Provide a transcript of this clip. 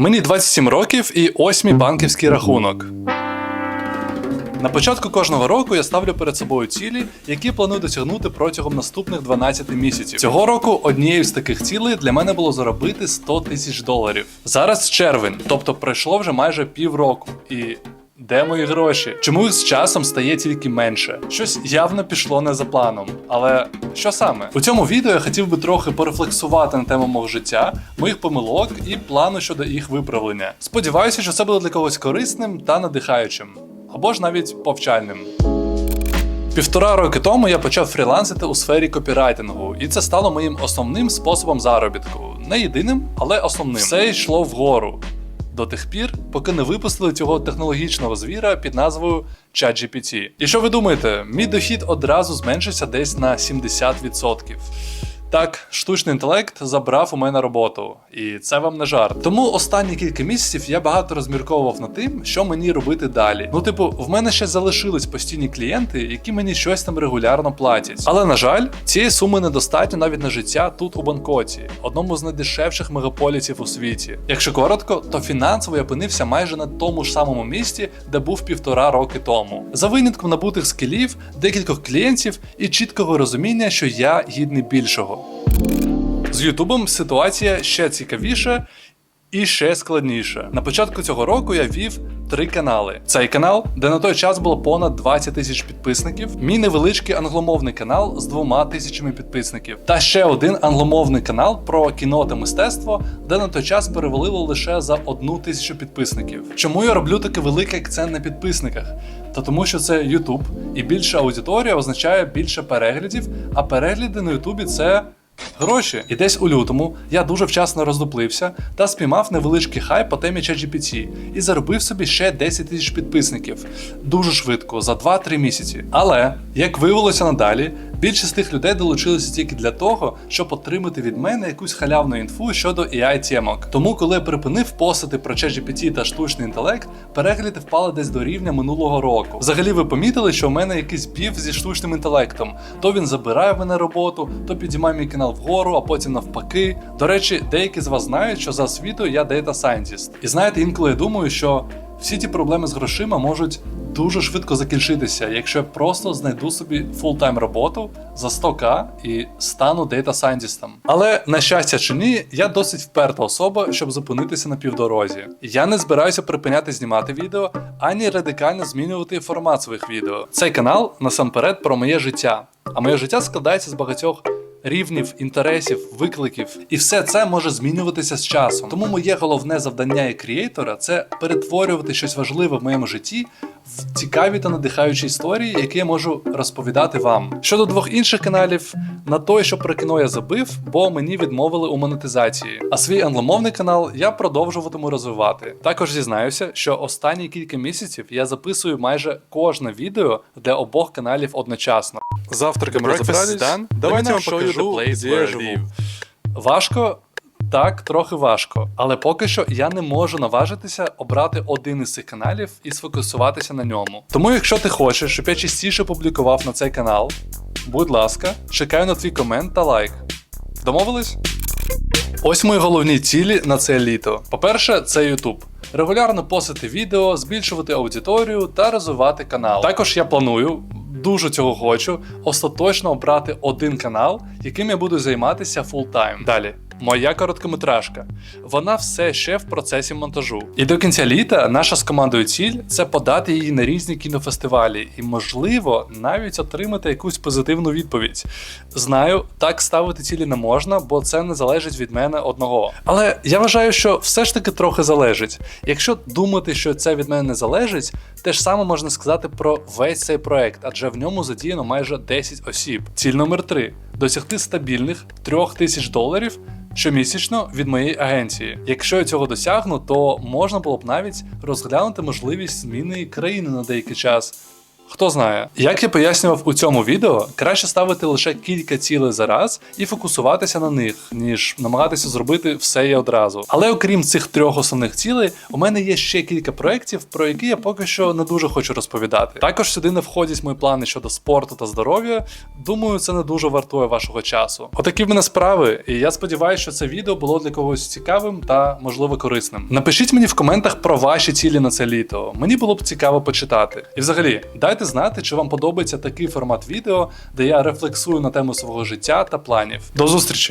Мені 27 років і ось мій банківський рахунок. На початку кожного року я ставлю перед собою цілі, які планую досягнути протягом наступних 12 місяців. Цього року однією з таких цілей для мене було заробити 100 тисяч доларів. Зараз червень, тобто пройшло вже майже півроку. І де мої гроші? Чому з часом стає тільки менше? Щось явно пішло не за планом. Але що саме? У цьому відео я хотів би трохи порефлексувати на тему мого життя, моїх помилок і плану щодо їх виправлення. Сподіваюся, що це буде для когось корисним та надихаючим, або ж навіть повчальним. Півтора роки тому я почав фрілансити у сфері копірайтингу, і це стало моїм основним способом заробітку. Не єдиним, але основним. Все йшло вгору. До тих пір, поки не випустили цього технологічного звіра під назвою ChatGPT. І що ви думаєте, мій дохід одразу зменшився десь на 70%. Так, штучний інтелект забрав у мене роботу, і це вам не жарт. Тому останні кілька місяців я багато розмірковував над тим, що мені робити далі. Ну, типу, в мене ще залишились постійні клієнти, які мені щось там регулярно платять. Але на жаль, цієї суми недостатньо навіть на життя тут у Бангкоці, одному з найдешевших мегаполісів у світі. Якщо коротко, то фінансово я опинився майже на тому ж самому місці, де був півтора роки тому. За винятком набутих скілів, декількох клієнтів і чіткого розуміння, що я гідний більшого. З Ютубом ситуація ще цікавіша і ще складніша. На початку цього року я вів три канали. Цей канал, де на той час було понад 20 тисяч підписників, мій невеличкий англомовний канал з двома тисячами підписників, та ще один англомовний канал про кіно та мистецтво, де на той час перевалило лише за одну тисячу підписників. Чому я роблю такий великий акцент на підписниках? Та тому, що це YouTube, і більша аудиторія означає більше переглядів, а перегляди на Ютубі це. Гроші. І десь у лютому я дуже вчасно роздуплився та спіймав невеличкий хай по темі ChatGPT і заробив собі ще 10 тисяч підписників дуже швидко, за 2-3 місяці. Але, як виявилося надалі, більшість тих людей долучилися тільки для того, щоб отримати від мене якусь халявну інфу щодо ai темок. Тому, коли я припинив постати про ChatGPT та штучний інтелект, перегляди впали десь до рівня минулого року. Взагалі, ви помітили, що в мене якийсь біф зі штучним інтелектом. То він забирає мене роботу, то підіймає мій канал вгору, а потім навпаки. До речі, деякі з вас знають, що за освітою я Data Scientist. І знаєте, інколи я думаю, що всі ті проблеми з грошима можуть дуже швидко закінчитися, якщо я просто знайду собі фултайм роботу за 100к і стану Data Scientist. Але на щастя чи ні, я досить вперта особа, щоб зупинитися на півдорозі. Я не збираюся припиняти знімати відео, ані радикально змінювати формат своїх відео. Цей канал насамперед про моє життя. А моє життя складається з багатьох рівнів, інтересів, викликів, і все це може змінюватися з часом. Тому моє головне завдання як креатора це перетворювати щось важливе в моєму житті цікаві та надихаючі історії, які я можу розповідати вам. Щодо двох інших каналів, на той, що про кіно я забив, бо мені відмовили у монетизації. А свій англомовний канал я продовжуватиму розвивати. Також зізнаюся, що останні кілька місяців я записую майже кожне відео для обох каналів одночасно. Завтраком Breakfast розібрались? Давайте я вам покажу, де я живу. Важко. Так, трохи важко, але поки що я не можу наважитися обрати один із цих каналів і сфокусуватися на ньому. Тому, якщо ти хочеш, щоб я частіше публікував на цей канал, будь ласка, чекаю на твій комент та лайк. Домовились? Ось мої головні цілі на це літо. По-перше, це YouTube. Регулярно постити відео, збільшувати аудиторію та розвивати канал. Також я планую, дуже цього хочу, остаточно обрати один канал, яким я буду займатися фултайм. Далі. Моя короткометражка. Вона все ще в процесі монтажу. І до кінця літа наша з командою ціль це подати її на різні кінофестивалі і, можливо, навіть отримати якусь позитивну відповідь. Знаю, так ставити цілі не можна, бо це не залежить від мене одного. Але я вважаю, що все ж таки трохи залежить. Якщо думати, що це від мене не залежить, те ж саме можна сказати про весь цей проект, адже в ньому задіяно майже 10 осіб. Ціль номер 3 досягти стабільних 3000 доларів щомісячно від моєї агенції. Якщо я цього досягну, то можна було б навіть розглянути можливість зміни країни на деякий час. Хто знає, як я пояснював у цьому відео, краще ставити лише кілька цілей за раз і фокусуватися на них, ніж намагатися зробити все і одразу. Але окрім цих трьох основних цілей, у мене є ще кілька проєктів, про які я поки що не дуже хочу розповідати. Також сюди не входять мої плани щодо спорту та здоров'я. Думаю, це не дуже вартує вашого часу. Отакі в мене справи, і я сподіваюся, що це відео було для когось цікавим та можливо корисним. Напишіть мені в коментах про ваші цілі на це літо. Мені було б цікаво почитати. І взагалі, дайте знати, чи вам подобається такий формат відео, де я рефлексую на тему свого життя та планів. До зустрічі!